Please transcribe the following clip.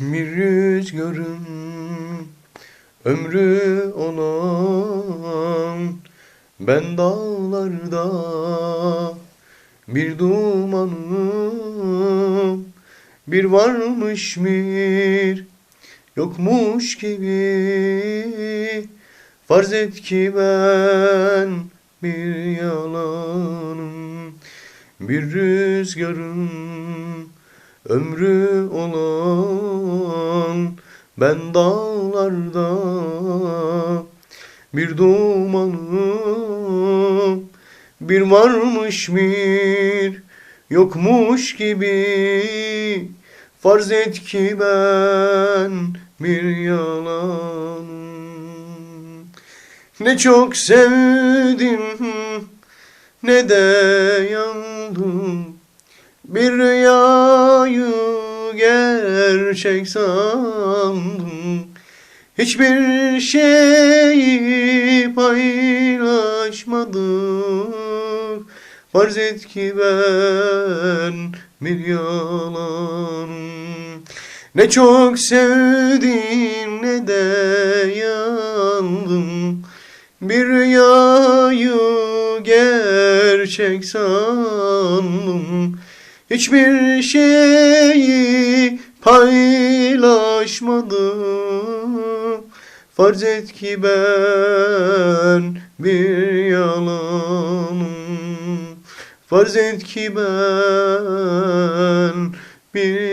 Bir rüzgarın ömrü olan ben dağlarda bir dumanım bir varmış bir yokmuş gibi farz et ki ben bir yalanım bir rüzgarın ömrü olan ben dağlarda bir dumanım bir varmış bir yokmuş gibi. Farz et ki ben bir yalanım. Ne çok sevdim ne de yandım. Bir rüyayı gerçek sandım. Hiçbir şeyi paylaşmadık. Farz et ki ben bir yalanım Ne çok sevdim ne de yandım. Bir rüyayı gerçek sandım. Hiçbir şeyi ulaşmadım Farz et ki ben bir yalanım. Farz et ki ben bir